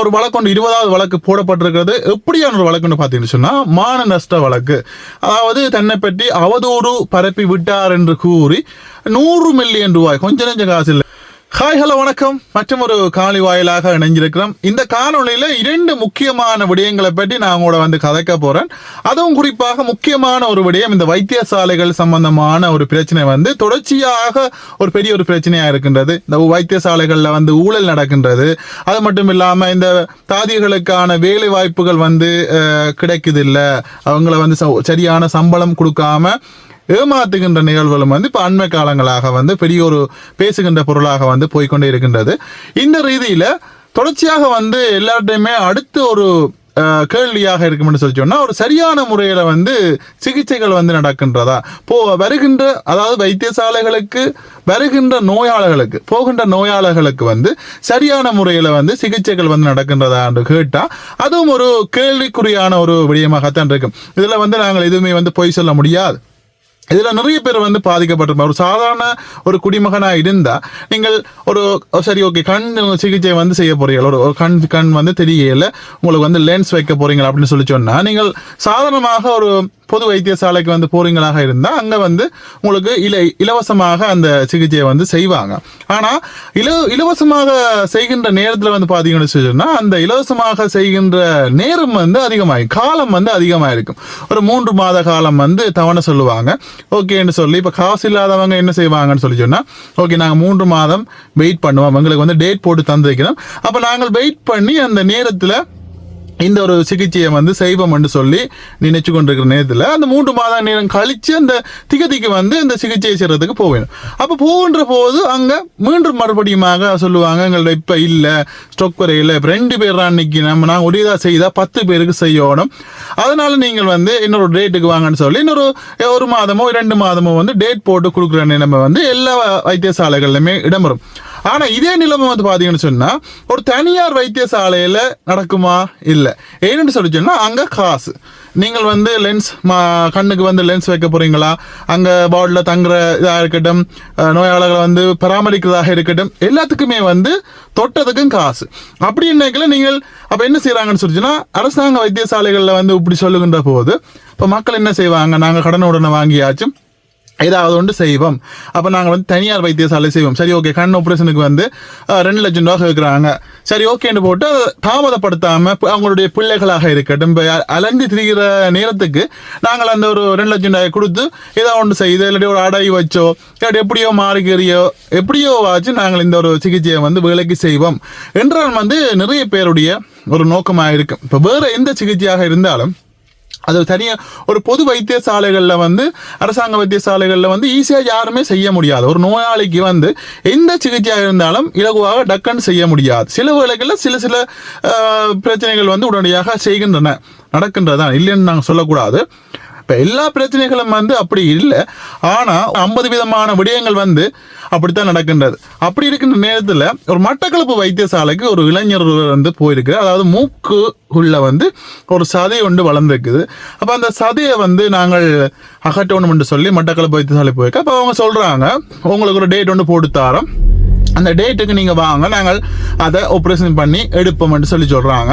ஒரு வழக்கு இருபதாவது வழக்கு போடப்பட்டிருக்கிறது. எப்படியான ஒரு வழக்குன்னு பார்த்தீங்கன்னு சொன்னா மான நஷ்ட வழக்கு. அதாவது தன்னை பற்றி அவதூறு பரப்பி விட்டார் என்று கூறி நூறு மில்லியன் ரூபாய் கொஞ்ச நெஞ்ச காசு இல்லை ஹாய் ஹலோ வணக்கம். மற்றும் ஒரு காலி வாயிலாக இணைஞ்சிருக்கிறோம் இந்த காணொலியில இரண்டு முக்கியமான விடயங்களை பற்றி நான் உங்களோட வந்து கதைக்க போறேன். அதுவும் குறிப்பாக முக்கியமான ஒரு விடயம் இந்த வைத்தியசாலைகள் சம்பந்தமான ஒரு பிரச்சனை வந்து தொடர்ச்சியாக ஒரு பெரிய ஒரு பிரச்சனையா இருக்கின்றது. இந்த வைத்தியசாலைகளில் வந்து ஊழல் நடக்கின்றது. அது மட்டும் இல்லாம இந்த தாதிகளுக்கான வேலை வாய்ப்புகள் வந்து கிடைக்குது இல்லை அவங்கள வந்து ச- சரியான சம்பளம் கொடுக்காம ஏமாத்துகின்ற நிகழ்வுகளும் வந்து இப்போ அண்மை காலங்களாக வந்து பெரிய ஒரு பேசுகின்ற பொருளாக வந்து போய்க்கொண்டே இருக்கின்றது. இந்த ரீதியில் தொடர்ச்சியாக வந்து எல்லார்டையுமே அடுத்து ஒரு கேள்வியாக இருக்கும்னு சொல்லி சொன்னால் ஒரு சரியான முறையில் வந்து சிகிச்சைகள் வந்து நடக்கின்றதா? போ வருகின்ற அதாவது வைத்தியசாலைகளுக்கு வருகின்ற நோயாளர்களுக்கு போகின்ற நோயாளர்களுக்கு வந்து சரியான முறையில் வந்து சிகிச்சைகள் வந்து நடக்கின்றதா என்று கேட்டால் அதுவும் ஒரு கேள்விக்குறியான ஒரு விடயமாகத்தான் இருக்கும். இதில் வந்து நாங்கள் எதுவுமே வந்து பொய் சொல்ல முடியாது. இதில் நிறைய பேர் வந்து பாதிக்கப்பட்டிருப்பாங்க. ஒரு சாதாரண ஒரு குடிமகனாக இருந்தால் நீங்கள் ஒரு சரி ஓகே கண் சிகிச்சை வந்து செய்ய போறீங்க ஒரு கண் கண் வந்து தெரியல. உங்களுக்கு வந்து லென்ஸ் வைக்க போறீங்க அப்படின்னு சொல்லி சொன்னால் நீங்கள் சாதாரணமாக ஒரு பொது வைத்தியசாலைக்கு வந்து போறீங்களாக இருந்தால் அங்கே வந்து உங்களுக்கு இல இலவசமாக அந்த சிகிச்சையை வந்து செய்வாங்க. ஆனால் இல இலவசமாக செய்கின்ற நேரத்தில் வந்து பார்த்தீங்கன்னு சொன்னால் அந்த இலவசமாக செய்கின்ற நேரம் வந்து அதிகமாகும் காலம் வந்து அதிகமாயிருக்கும். ஒரு மூன்று மாத காலம் வந்து தவணை சொல்லுவாங்க. ஓகேன்னு சொல்லி இப்போ காசு இல்லாதவங்க என்ன செய்வாங்கன்னு சொல்லி சொன்னால் ஓகே நாங்கள் மூன்று மாதம் வெயிட் பண்ணுவோம். எங்களுக்கு வந்து டேட் போட்டு தந்து வைக்கிறோம் அப்போ நாங்கள் வெயிட் பண்ணி அந்த நேரத்தில் இந்த ஒரு சிகிச்சையை வந்து செய்வோம் என்று சொல்லி நினைச்சு கொண்டிருக்கிற நேரத்தில் அந்த மூன்று மாத நேரம் கழித்து அந்த திகதிக்கு வந்து இந்த சிகிச்சையை செய்கிறதுக்கு போக வேணும் அப்போ போகின்ற போது அங்கே மீண்டும் மறுபடியுமாக சொல்லுவாங்க எங்கள்ட்ட இப்போ இல்லை ஸ்டொக் வரையில ரெண்டு பேர் அன்னைக்கு நம்ம நான் ஒரே இதாக செய்தால் பத்து பேருக்கு செய்யணும். அதனால் நீங்கள் வந்து இன்னொரு டேட்டுக்கு வாங்கன்னு சொல்லி இன்னொரு ஒரு மாதமோ இரண்டு மாதமோ வந்து டேட் போட்டு கொடுக்குற நிலைமை வந்து எல்லா வைத்தியசாலைகள்லையுமே இடம்பெறும். ஆனா இதே நிலைமை வந்து பாத்தீங்கன்னு சொன்னா ஒரு தனியார் வைத்தியசாலையில நடக்குமா? இல்ல. ஏன்னு சொல்லி சொன்னா அங்க காசு. நீங்கள் வந்து லென்ஸ் கண்ணுக்கு வந்து லென்ஸ் வைக்க போறீங்களா? அங்க வார்டில் தங்குற இதாக இருக்கட்டும் நோயாளர்களை வந்து பராமரிக்கிறதாக இருக்கட்டும் எல்லாத்துக்குமே வந்து தொட்டதுக்கும் காசு. அப்படி என்னக்கல நீங்கள் அப்போ என்ன செய்கிறாங்கன்னு சொல்லிச்சுன்னா அரசாங்க வைத்தியசாலைகளில் வந்து இப்படி சொல்லுகின்ற போது இப்போ மக்கள் என்ன செய்வாங்க? நாங்கள் கடன் உடனே வாங்கியாச்சும் ஏதாவது ஒன்று செய்வோம். அப்போ நாங்கள் வந்து தனியார் வைத்தியசாலை செய்வோம். சரி ஓகே கண் ஆப்ரேஷனுக்கு வந்து ரெண்டு லட்சம் ரூபா கேட்குறாங்க சரி ஓகேன்னு போட்டு தாமதப்படுத்தாமல் அவங்களுடைய பிள்ளைகளாக இருக்கட்டும் இப்போ அலைஞ்சு திரிகிற நேரத்துக்கு நாங்கள் அந்த ஒரு ரெண்டு லட்சம் ரூபாய் கொடுத்து ஏதோ ஒன்று செய்து இல்லாட்டி ஒரு அடை வச்சோ இல்லாட்டி எப்படியோ மாறிக்கிறியோ எப்படியோ வச்சு நாங்கள் இந்த ஒரு சிகிச்சையை வந்து வேலைக்கு செய்வோம். என்றால் வந்து நிறைய பேருடைய ஒரு நோக்கமாக இருக்கும் இப்போ வேறு எந்த சிகிச்சையாக இருந்தாலும் அது தனியாக ஒரு பொது வைத்தியசாலைகளில் வந்து அரசாங்க வைத்தியசாலைகளில் வந்து ஈஸியாக யாருமே செய்ய முடியாது. ஒரு நோயாளிக்கு வந்து எந்த சிகிச்சையாக இருந்தாலும் இலகுவாக டக்குன்னு செய்ய முடியாது. சில வேளைகளில் சில சில பிரச்சனைகள் வந்து உடனடியாக செய்கின்றன நடக்கின்றதான் இல்லைன்னு நாங்கள் சொல்லக்கூடாது. இப்போ எல்லா பிரச்சனைகளும் வந்து அப்படி இல்லை. ஆனால் ஐம்பது விதமான விடயங்கள் வந்து அப்படித்தான் நடக்கின்றது. அப்படி இருக்கின்ற நேரத்தில் ஒரு மட்டக்களப்பு வைத்தியசாலைக்கு ஒரு இளைஞர் வந்து போயிருக்கு அதாவது மூக்கு உள்ள வந்து ஒரு சதை ஒன்று வளர்ந்துருக்குது. அப்போ அந்த சதையை வந்து நாங்கள் அகற்றணும் என்று சொல்லி மட்டக்களப்பு வைத்தியசாலை போயிருக்கோம் அப்போ அவங்க சொல்கிறாங்க உங்களுக்கு ஒரு டேட் ஒன்று போட்டு தாரோம். அந்த டேட்டுக்கு நீங்க வாங்க. நாங்கள் அதை ஆப்ரேஷன் பண்ணி எடுப்போம்னு சொல்லி சொல்றாங்க.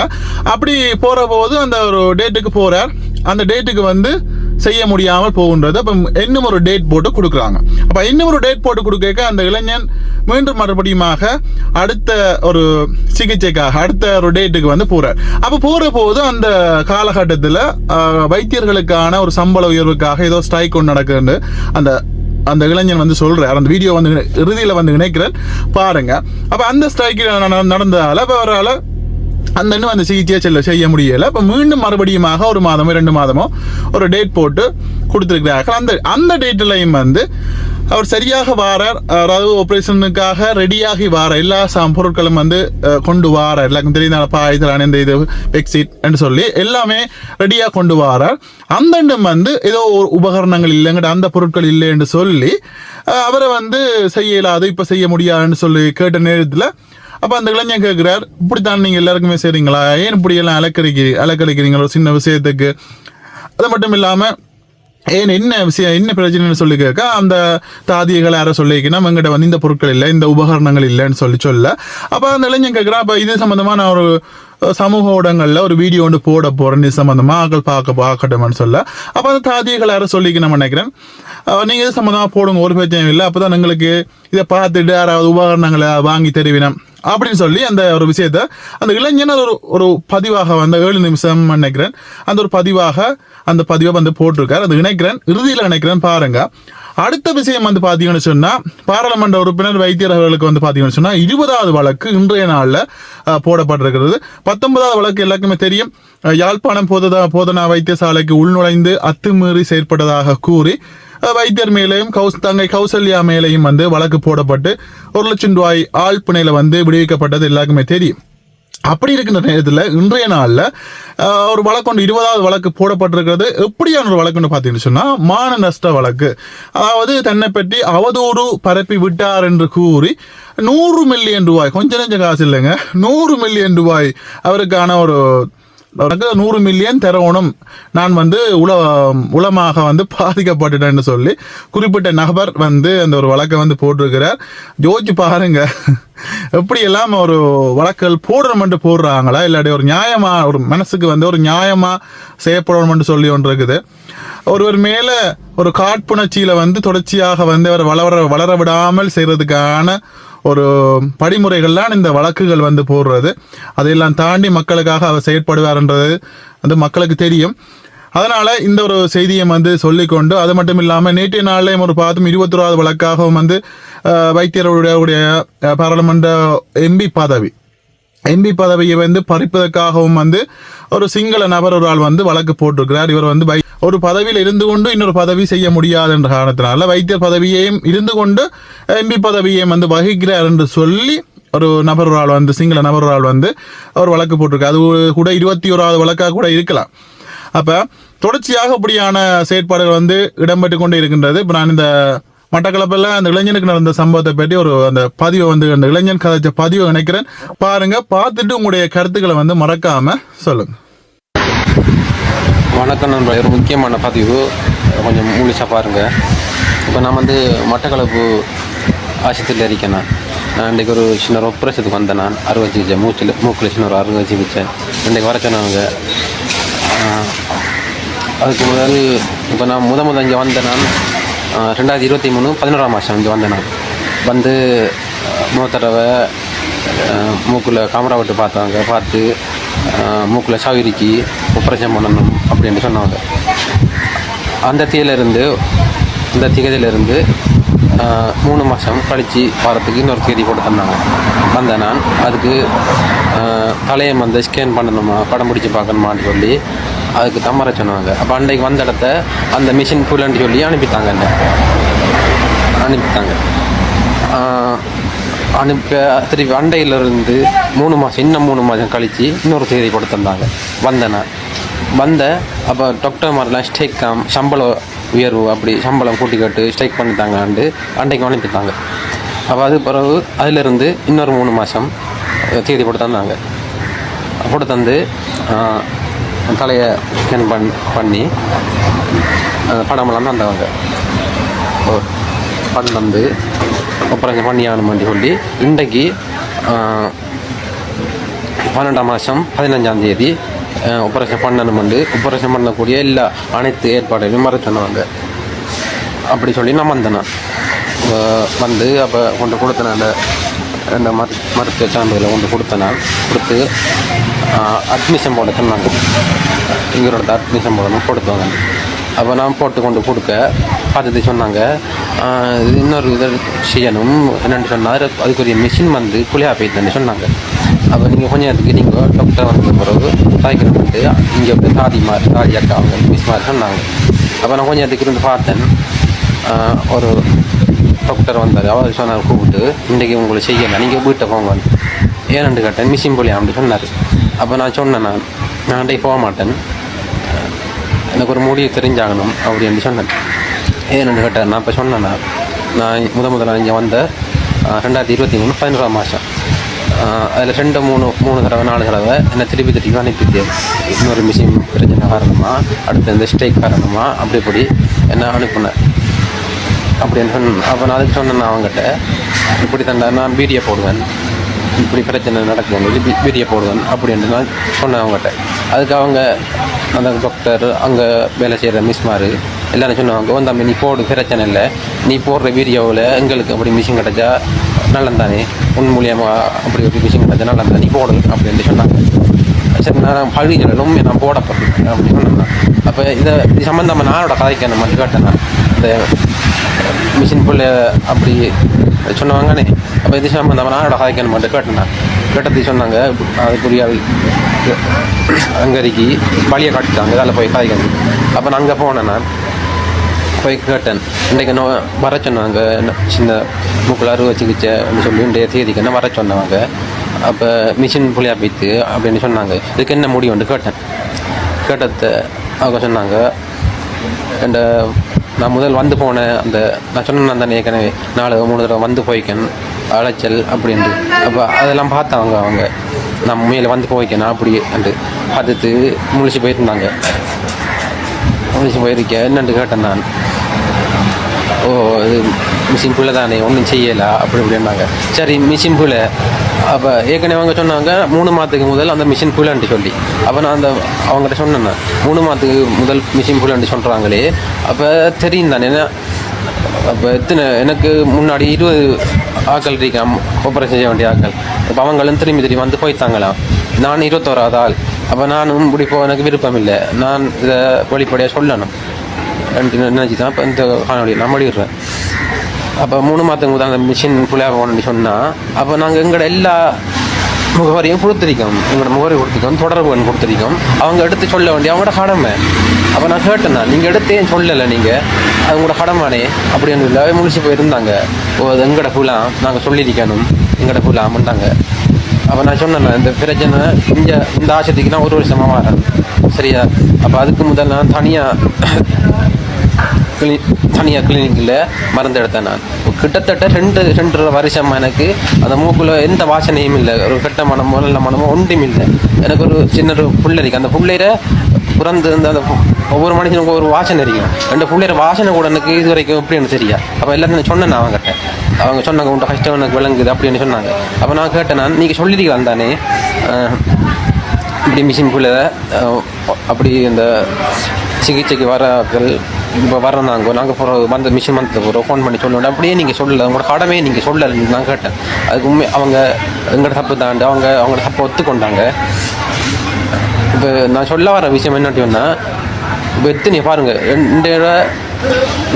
அப்படி போற போது அந்த ஒரு டேட்டுக்கு போறார். அந்த டேட்டுக்கு வந்து செய்ய முடியாமல் போகின்றது. அப்போ இன்னும் ஒரு டேட் போட்டு கொடுக்குறாங்க. அப்போ இன்னும் ஒரு டேட் போட்டு கொடுக்க அந்த இளைஞன் மீண்டும் மறுபடியுமாக அடுத்த ஒரு சிகிச்சைக்காக அடுத்த ஒரு டேட்டுக்கு வந்து போகிறார் அப்போ போகிற போது அந்த காலகட்டத்தில் வைத்தியர்களுக்கான ஒரு சம்பள உயர்வுக்காக ஏதோ ஸ்ட்ரைக் ஒன்று நடக்குதுன்னு அந்த அந்த இளைஞன் வந்து சொல்கிறார் அந்த வீடியோ வந்து இறுதியில் வந்து நினைக்கிறேன் பாருங்கள் அப்போ அந்த ஸ்ட்ரைக் நடந்ததால் அப்போ அவரால் அந்த இன்னும் அந்த சிகிச்சையை செல்ல செய்ய முடியலை. இப்போ மீண்டும் மறுபடியுமாக ஒரு மாதமோ ரெண்டு மாதமோ ஒரு டேட் போட்டு கொடுத்துருக்கிறார்கள். அந்த அந்த டேட்லையும் வந்து அவர் சரியாக வாரார். அதாவது ஆப்ரேஷனுக்காக ரெடியாகி வார எல்லா சா பொருட்களும் வந்து கொண்டு வாரார் எல்லாருக்கும் தெரியுது பாய்தலான இந்த இது பெக்ஸிட் என்று சொல்லி எல்லாமே ரெடியாக கொண்டு வாரார். அந்த வந்து ஏதோ ஒரு உபகரணங்கள் இல்லைங்கிட்ட அந்த பொருட்கள் இல்லை என்று சொல்லி அவரை வந்து செய்ய இயலாது இப்போ செய்ய முடியாதுன்னு சொல்லி கேட்ட நேரத்தில் அப்போ அந்த இளைஞன் கேட்குறார் இப்படித்தான் நீங்கள் எல்லாருக்குமே செய்றீங்களா? ஏன் இப்படி எல்லாம் அலக்கறிக்கு அலக்கழிக்கிறீங்க ஒரு சின்ன விஷயத்துக்கு. அது மட்டும் இல்லாமல் ஏன் என்ன விஷயம் என்ன பிரச்சனைன்னு சொல்லி கேட்க அந்த தாதியகளை யாரை சொல்லிக்கணும் எங்கிட்ட வந்து இந்த பொருட்கள் இல்லை இந்த உபகரணங்கள் இல்லைன்னு சொல்லி சொல்ல. அப்போ அந்த இளைஞன் கேட்குறான் அப்போ இது சம்மந்தமாக நான் ஒரு சமூக ஊடகங்களில் ஒரு வீடியோ ஒன்று போட போகிறேன் இது சம்மந்தமாக ஆக்கள் பார்க்க பார்க்கட்டும்னு சொல்ல. அப்போ அந்த தாதியர்கள் யாரை சொல்லிக்கணும் நினைக்கிறேன். நீங்கள் நீங்க இது சம்மந்தமாக போடுங்க ஒரு பிரச்சனையும் இல்லை. அப்போ தான் எங்களுக்கு இதை பார்த்துட்டு யாராவது உபகரணங்களை வாங்கி தெரிவினம். அப்படின்னு சொல்லி அந்த ஒரு விஷயத்த அந்த இளைஞன் அது ஒரு ஒரு பதிவாக வந்து ஏழு நிமிஷம் நினைக்கிறேன். அந்த ஒரு பதிவாக அந்த பதிவை வந்து போட்டிருக்காரு. அந்த இணைக்கிறேன் இறுதியில் இணைக்கிறேன் பாருங்க. அடுத்த விஷயம் வந்து பார்த்தீங்கன்னு சொன்னா பாராளுமன்ற உறுப்பினர் வைத்தியர் அவர்களுக்கு வந்து பார்த்தீங்கன்னு சொன்னா இருபதாவது வழக்கு இன்றைய நாளில் போடப்பட்டிருக்கிறது. பத்தொன்பதாவது வழக்கு எல்லாருக்குமே தெரியும். யாழ்ப்பாணம் போதனா போதனா வைத்தியசாலைக்கு உள்நுழைந்து அத்துமீறி செயற்பட்டதாக கூறி வைத்தியர் மேலேயும் கௌஸ் தங்கை கௌசல்யா மேலேயும் வந்து வழக்கு போடப்பட்டு ஒரு லட்சம் ரூபாய் ஆள் வந்து விடுவிக்கப்பட்டது எல்லாருக்குமே தெரியும். அப்படி இருக்கின்ற நேரத்தில் இன்றைய நாளில் ஒரு வழக்கு ஒன்று இருபதாவது வழக்கு போடப்பட்டிருக்கிறது. எப்படியான ஒரு வழக்குன்னு பார்த்தீங்கன்னு சொன்னால் மான நஷ்ட வழக்கு. அதாவது தன்னை பற்றி அவதூறு பரப்பி விட்டார் என்று கூறி நூறு மில்லியன் ரூபாய் கொஞ்சம் நெஞ்ச காசு இல்லைங்க நூறு மில்லியன் ரூபாய் அவருக்கான ஒரு நூறு மில்லியன் தரணும். நான் வந்து உல உளமாக வந்து பாதிக்கப்பட்டுட்டேன்னு சொல்லி குறிப்பிட்ட நபர் வந்து அந்த ஒரு வழக்கை வந்து போட்டிருக்கிறார். ஜோதிச்சு பாருங்க. எப்படியெல்லாம் ஒரு வழக்குகள் போடுறோம்னு போடுறாங்களா? இல்லாட்டி ஒரு நியாயமா ஒரு மனசுக்கு வந்து ஒரு நியாயமா செய்யப்படணும்னு சொல்லி ஒன்று இருக்குது. ஒருவர் மேல ஒரு காட்புணர்ச்சியில வந்து தொடர்ச்சியாக வந்து அவர் வளர வளர விடாமல் செய்யறதுக்கான ஒரு படிமுறைகள்லாம் இந்த வழக்குகள் வந்து போடுறது. அதையெல்லாம் தாண்டி மக்களுக்காக அவர் செயற்படுவார்ன்றது வந்து மக்களுக்கு தெரியும். அதனால் இந்த ஒரு செய்தியை வந்து சொல்லிக்கொண்டு அது மட்டும் இல்லாமல் நேற்றைய நாள்லையும் ஒரு பார்த்தும் இருபத்தொராவது வழக்காகவும் வந்து வைத்தியருடைய உடைய, பாராளுமன்ற எம்பி பதவி எம்பி பதவியை வந்து பறிப்பதற்காகவும் வந்து ஒரு சிங்கள நபர் ஒரு ஆள் வந்து வழக்கு போட்டிருக்கிறார். இவர் வந்து வை- ஒரு பதவியில் இருந்து கொண்டு இன்னொரு பதவி செய்ய முடியாது என்ற காரணத்தினால வைத்தியர் பதவியையும் இருந்து கொண்டு எம்பி பதவியையும் வந்து வகிக்கிறார் என்று சொல்லி ஒரு நபர் ஒரு ஆள் வந்து சிங்கள நபர் ஒரு ஆள் வந்து ஒரு வழக்கு போட்டிருக்கு அது கூட இருபத்தி ஓராவது வழக்காக கூட இருக்கலாம். அப்போ தொடர்ச்சியாக இப்படியான செயற்பாடுகள் வந்து இடம்பெற்று கொண்டே இருக்கின்றது. இப்போ நான் இந்த மட்டக்களப்பில் அந்த இளைஞனுக்கு நடந்த சம்பவத்தை பற்றி ஒரு அந்த பதிவை வந்து அந்த இளைஞன் கதைச்ச பதிவை நினைக்கிறேன் பாருங்க பார்த்துட்டு உங்களுடைய கருத்துக்களை வந்து மறக்காம சொல்லுங்க. வணக்கம் நண்பர் ஒரு முக்கியமான பதிவு. கொஞ்சம் முழுசாக பாருங்கள் இப்போ நான் வந்து மட்டக்களப்பு ஆசிரியத்தில் இருக்கேன் நான். நான் இன்றைக்கு ஒரு சின்ன ஒரு பிரசத்துக்கு வந்தேன் நான். அறுவை சிகிச்சை மூச்சில் மூக்கில் சின்ன ஒரு அறுவை சிகிச்சை இன்றைக்கு வர அதுக்கு முதல் இப்போ நான் முத முத இங்கே வந்தேன் நான். ரெண்டாயிரத்தி இருபத்தி மூணு பதினோராம் மாதம் இங்கே வந்தேன் நான் வந்து மூத்தடவை தடவை மூக்கில் காமரா விட்டு பார்த்தாங்க. பார்த்து மூக்கில் சாவிரிக்கு ஆப்ரேஷன் பண்ணணும் அப்படின்னு சொன்னாங்க. அந்த தீயிலிருந்து அந்த திகதியிலிருந்து மூணு மாதம் கழித்து வாரத்துக்கு இன்னொரு தேதி கொடுத்துருந்தாங்க தந்தாங்க. வந்தேன் நான். அதுக்கு தலையை வந்து ஸ்கேன் பண்ணணுமா படம் பிடிச்சி பார்க்கணுமான்னு சொல்லி அதுக்கு தம்மரை சொன்னாங்க. அப்போ அன்றைக்கு வந்த இடத்த அந்த மிஷின் ஃபுல்லுன்னு சொல்லி அனுப்பிட்டாங்க என்ன அனுப்பிட்டாங்க. அனுப்ப திருப்பி அண்டையிலிருந்து மூணு மாதம் இன்னும் மூணு மாதம் கழித்து இன்னொரு தேதி கொடுத்துருந்தாங்க தந்தாங்க. வந்தேன் நான். வந்த அப்போ டாக்டர் மாதிரிலாம் ஸ்டேக்காம் சம்பளம் உயர்வு அப்படி சம்பளம் கூட்டி கட்டு ஸ்ட்ரைக் பண்ணிட்டாங்கன்ட்டு அன்றைக்கு அனுப்பிட்டாங்க அப்போ அது பிறகு அதிலிருந்து இன்னொரு மூணு மாதம் தேதி போட்டு தந்தாங்க. போட்டு தந்து தலையை ஸ்கேன் பண் பண்ணி படமெல்லாம் தந்தவங்க. ஓ படம் தந்து அப்புறம் பண்ணி ஆகணுமான்னு சொல்லி இன்றைக்கு பன்னெண்டாம் மாதம் பதினஞ்சாம் தேதி ஒப்பரேஷன் பண்ணணும் வந்து ஒப்பரேஷன் பண்ணக்கூடிய எல்லா அனைத்து ஏற்பாடுகளையும் மற சொன்னாங்க அப்படி சொல்லி நான் வந்தேனேன் வந்து அப்போ கொண்டு கொடுத்தேன் அந்த அந்த மரு மருத்துவ சான்றிதழை கொண்டு கொடுத்தேன் கொடுத்து அட்மிஷன் போட சொன்னாங்க. இவரோட அட்மிஷன் போடணும் கொடுத்தாங்க அப்போ நான் போட்டு கொண்டு கொடுக்க பார்த்துட்டு சொன்னாங்க. இது இன்னொரு இதை செய்யணும். என்னென்னு சொன்னார். அதுக்குரிய மிஷின் வந்து குளியா போயிட்டுன்னு சொன்னாங்க. அப்போ நீங்கள் கொஞ்சம் நேரத்துக்கு நீங்கள் டாக்டர் வந்த பிறகு தாய்க்கணும் வந்து இங்கே வந்து தாதி மாதிரி தாதி அக்கா அவங்க மிஸ் மாதிரி சொன்னாங்க. அப்போ நான் கொஞ்சம் நேரத்துக்கு இருந்து பார்த்தேன். ஒரு டாக்டர் வந்தார். அவர் சொன்னார் கூப்பிட்டு இன்றைக்கி உங்களை செய்யலை. நீங்கள் வீட்டை போங்க. ஏனண்டு கேட்டேன் மிஷின் போலியா அப்படின்னு சொன்னார். அப்போ நான் சொன்னேன் நான் நான் அன்றைக்கு போக மாட்டேன். எனக்கு ஒரு முடிவு தெரிஞ்சாகணும் அப்படின்னு சொன்னேன். ஏன்னு கேட்டேன் நான் இப்போ சொன்னேன் நான் நான் முத முதல்ல இங்கே வந்த ரெண்டாயிரத்தி இருபத்தி மூணு பதினோராம் மாதம். அதில் ரெண்டு மூணு மூணு தடவை நாலு தடவை என்னை திருப்பி திருப்பி அனுப்பிட்டு இன்னொரு மிஷின் பிரச்சனை காரணமாக அடுத்து இந்த ஸ்ட்ரைக் காரணமாக அப்படி இப்படி என்ன அனுப்புனேன் அப்படின்னு சொன்ன அப்போ நான் அதுக்கு சொன்னேன் அவங்ககிட்ட இப்படி தண்டா நான் வீடியோ போடுவேன். இப்படி பிரச்சனை நடக்கும் சொல்லி வீடியோ போடுவேன் அப்படின்ட்டு நான் சொன்னேன் அவங்ககிட்ட அதுக்கு அவங்க அந்த டாக்டர் அங்கே வேலை செய்கிற மிஸ்மார் எல்லாரும் சொன்னாங்க "ஓ தம்பி நீ போடு பிரச்சனை இல்லை. நீ போடுற வீடியோவில் எங்களுக்கு அப்படி மிஷின் கிடச்சா நல்லந்தானே? உன் மூலியமாக அப்படி ஒரு மிஷின் கிடச்சா நல்லது நீ போடு அப்படின்னு சொன்னாங்க. சரி நான் பகுதி உண்மை நான் போட போகிறேன் அப்படின்னு சொன்னேன் அப்போ இதை இது சம்மந்தமாக நானோட கதைக்கு அந்த மட்டும் கேட்டேன் இந்த மிஷின் புள்ள அப்படி சொன்னவாங்கனே அப்போ இது சம்மந்தமாக நானோட கதைக்கு மட்டும் கேட்டேன் கேட்டது சொன்னாங்க. அது புரியாது அங்கரிக்கு வழியை காட்டிட்டாங்க. அதில் போய் கதைக்கணும் அப்போ நான் அங்கே போனேன் நான். போய் கேட்டேன். இன்றைக்கு நோ வர சொன்னாங்க. என்ன சின்ன மூக்கில் அறுவை சிகிச்சைன்னு சொல்லி இன்றைய தேதிக்கு என்ன வர சொன்னாங்க. அப்போ மிஷின் புள்ளியாக போய்த்து அப்படின்னு சொன்னாங்க. இதுக்கு என்ன முடிவுன்னு கேட்டேன். கேட்டத்தை அவங்க சொன்னாங்க. அந்த நான் முதல் வந்து போனேன். அந்த நான் சொன்னேன் தானே ஏற்கனவே நாலு மூணு தடவை வந்து போய்க்கேன். அலைச்சல் அப்படின்ட்டு. அப்போ அதெல்லாம் பார்த்தாங்க அவங்க. நான் மேலே வந்து போய்க்கணும் அப்படி அண்டு பார்த்துட்டு முழிச்சு போயிருந்தாங்க. முழிச்சு போயிருக்கேன். என்னென்று கேட்டேன் நான். மிஷின் புள்ள தானே ஒன்றும் செய்யலை அப்படி இப்படின்னாங்க. சரி மிஷின் புள்ள அப்போ ஏற்கனவே அவங்க சொன்னாங்க மூணு மாதத்துக்கு முதல் அந்த மிஷின் புள்ளன்ட்டு சொல்லி. அப்போ நான் அந்த அவங்ககிட்ட சொன்னேன் மூணு மாதத்துக்கு முதல் மிஷின் புள்ளன்ட்டு சொல்கிறாங்களே அப்போ தெரியும் தானே என்ன அப்போ எத்தனை எனக்கு முன்னாடி இருபது ஆட்கள் இருக்கான் ஆப்ரேஷன் செய்ய வேண்டிய ஆட்கள். இப்போ அவங்களும் திரும்பி திரும்பி வந்து போய்த்தாங்களாம் நான் இருபத்தோராவது ஆள். அப்போ நானும் இப்படி போக எனக்கு விருப்பம் இல்லை. நான் இதை வெளிப்படையாக சொல்லணும். நினச்சி தான் இப்போ இந்த காணொலியை நான் முடிடுறேன் அப்போ மூணு மாதத்துக்கு முதல் அந்த மிஷின் ஃபுல்லாக போகணும்னு சொன்னால் அப்போ நாங்கள் எங்களோட எல்லா முகவரியும் கொடுத்துருக்கோம். எங்களோட முகவரி கொடுத்துருக்கோம் தொடர்பு எண் கொடுத்துருக்கோம். அவங்க எடுத்து சொல்ல வேண்டிய அவங்களோட கடமை. அப்போ நான் கேட்டேன் நீங்கள் எடுத்து ஏன் சொல்லலை நீங்கள் அவங்களோட கடமானே அப்படின்னு இல்லை முடிச்சு போயிருந்தாங்க. ஓ அது எங்களோட புலாம் நாங்கள் சொல்லியிருக்கணும். எங்களோட புலாம்ட்டாங்க அப்போ நான் சொன்னேன்ல இந்த பிரச்சனை இந்த இந்த ஆசத்துக்கு நான் ஒரு வருஷமாக வரேன். சரியா? அப்போ அதுக்கு முதல் நான் தனியாக கிளி தனியாக கிளினிக்கில் மருந்து எடுத்தேன் நான். கிட்டத்தட்ட ரெண்டு ரெண்டரை வருஷம் எனக்கு அந்த மூக்கில் எந்த வாசனையும் இல்லை. ஒரு கெட்ட மனமோ நல்ல மனமோ ஒன்றும் இல்லை. எனக்கு ஒரு சின்ன ஒரு புள்ள அந்த புள்ளையில பிறந்து இந்த அந்த ஒவ்வொரு மனுஷனுக்கும் ஒரு வாசனை இருக்கும். ரெண்டு புள்ளையிற வாசனை கூட எனக்கு இது வரைக்கும் எப்படின்னு தெரியா அப்போ எல்லாரும் சொன்னேன் நான் அவங்ககிட்ட அவங்க சொன்னாங்க உன்ட்ட கஷ்டம் எனக்கு விளங்குது அப்படின்னு சொன்னாங்க. அப்போ நான் கேட்டேன் நான் நீங்கள் சொல்லிருக்கலாம் தானே? இப்படி மிஷின் புள்ள அப்படி இந்த சிகிச்சைக்கு வரார்கள். இப்போ வர நாங்கள் போகிற வந்து மிஷின் வந்து போகிறோம் ஃபோன் பண்ணி சொல்லணும். அப்படியே நீங்கள் சொல்லலை. உங்களோட கடமையை நீங்கள் சொல்லலை நான் கேட்டேன். அதுக்கு உண்மை அவங்க எங்களோட தப்பு தாண்டு அவங்க அவங்களோட தப்பை ஒத்துக்கொண்டாங்க. இப்போ நான் சொல்ல வர விஷயம் என்னட்டுன்னா இப்போ எத்தனை பாருங்கள் ரெண்டு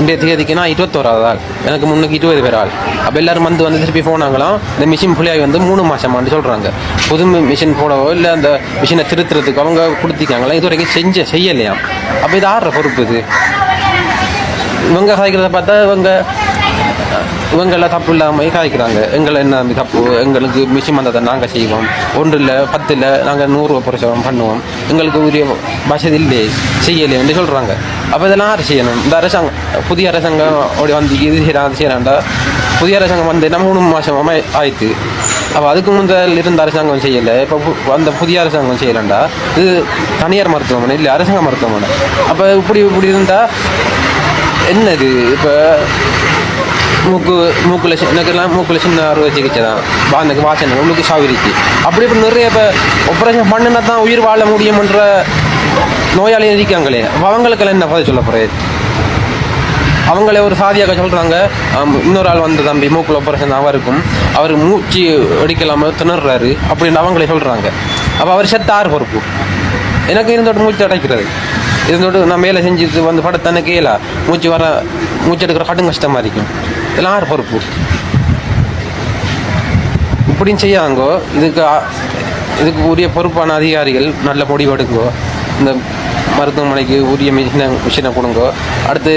இன்றைய தேதிக்கு நான் ஆள். எனக்கு முன்னுக்கு இருபது பேர் ஆள். அப்போ எல்லோரும் வந்து வந்து திருப்பி போனாங்களாம் இந்த மிஷின் புள்ளியாகி வந்து மூணு மாதமான்னு சொல்கிறாங்க புது மிஷின் போடவோ இல்லை அந்த மிஷினை திருத்துறதுக்கு அவங்க கொடுத்துக்காங்களா இது வரைக்கும் செஞ்ச செய்யலையாம். அப்போ இது ஆடுற பொறுப்பு இது. இவங்க சாய்க்கிறத பார்த்தா இவங்க இவங்கெல்லாம் தப்பு இல்லாமல் காய்க்கிறாங்க எங்களை என்ன தப்பு? எங்களுக்கு மிஷின் வந்ததை நாங்கள் செய்வோம். ஒன்றில் பத்தில் நாங்கள் நூறு புரட்சம் பண்ணுவோம். எங்களுக்கு உரிய வசதி இல்லை செய்யலைன்னு சொல்கிறாங்க அப்போ இதெல்லாம் யார் செய்யணும்? இந்த அரசாங்கம் புதிய அரசாங்கம் அப்படி வந்து இது செய்யலாம் அது செய்யலாம்டா புதிய அரசாங்கம் வந்து நம்ம மூணு மாதமாக ஆயிடுச்சு அப்போ அதுக்கு முதல் இருந்த அரசாங்கம் செய்யலை. இப்போ பு- அந்த புதிய அரசாங்கம் செய்யலாம்டா இது தனியார் மருத்துவமனை இல்லை அரசாங்க மருத்துவமனை. அப்போ இப்படி இப்படி இருந்தால் என்னது? இப்போ மூக்கு மூக்கில் சி- எனக்கெல்லாம் மூக்கில் சின்ன அறுவை சிகிச்சை தான். வா எனக்கு வாசனை உள்ளுக்கு சாவிரிச்சு அப்படி இப்படி நிறைய இப்போ ஆப்ரேஷன் பண்ணினா தான் உயிர் வாழ முடியும்ன்ற நோயாளி இருக்காங்களே. அவங்களுக்கெல்லாம் என்ன பதில் சொல்ல போகிறது அவங்களே ஒரு சாதியாக சொல்கிறாங்க இன்னொரு ஆள் வந்த தம்பி மூக்கில் ஆப்ரேஷன் அவருக்கும். அவர் மூச்சு அடிக்கலாமல் திணறாரு அப்படின்னு அவங்களே சொல்கிறாங்க அப்போ அவர் செத்த ஆறு பொறுப்பு. எனக்கு இருந்தோட்டு மூச்சு அடைக்கிறது. இதோடு நான் மேலே செஞ்சு வந்து படத்தானே கேளா மூச்சு வர மூச்சு எடுக்கிற கடும் கஷ்டமாக இருக்கும். இதெல்லாம் ஆறு பொறுப்பு? இப்படியும் செய்யாங்கோ இதுக்கு இதுக்கு உரிய பொறுப்பான அதிகாரிகள் நல்ல முடிவு எடுங்கோ இந்த மருத்துவமனைக்கு உரிய மிஷினை மிஷினை கொடுங்கோ. அடுத்து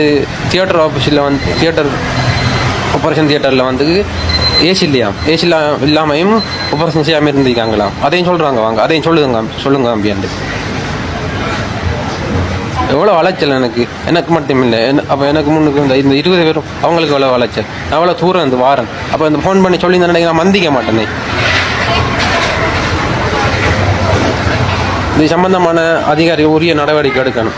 தியேட்டர் ஆஃபீஸில் வந்து தியேட்டர் ஆப்ரேஷன் தியேட்டரில் வந்து ஏசி இல்லையா? ஏசி இல்லா இல்லாமையும் ஆப்ரேஷன் செய்யாமல் இருந்திருக்காங்களாம் அதையும் சொல்கிறாங்க வாங்க அதையும் சொல்லுங்க சொல்லுங்க அம்பியாண்டு எவ்வளோ வளைச்சல் எனக்கு? எனக்கு மட்டும் இல்லை. அப்போ எனக்கு முன்னுக்கு இந்த இந்த இருபது பேரும் அவங்களுக்கு எவ்வளோ வளைச்சல் நான் எவ்வளோ தூரம் இந்த வாரன்? அப்போ இந்த ஃபோன் பண்ணி சொல்லி நினைக்க நான் மந்திக்க மாட்டேனே இது சம்பந்தமான அதிகாரி உரிய நடவடிக்கை எடுக்கணும்.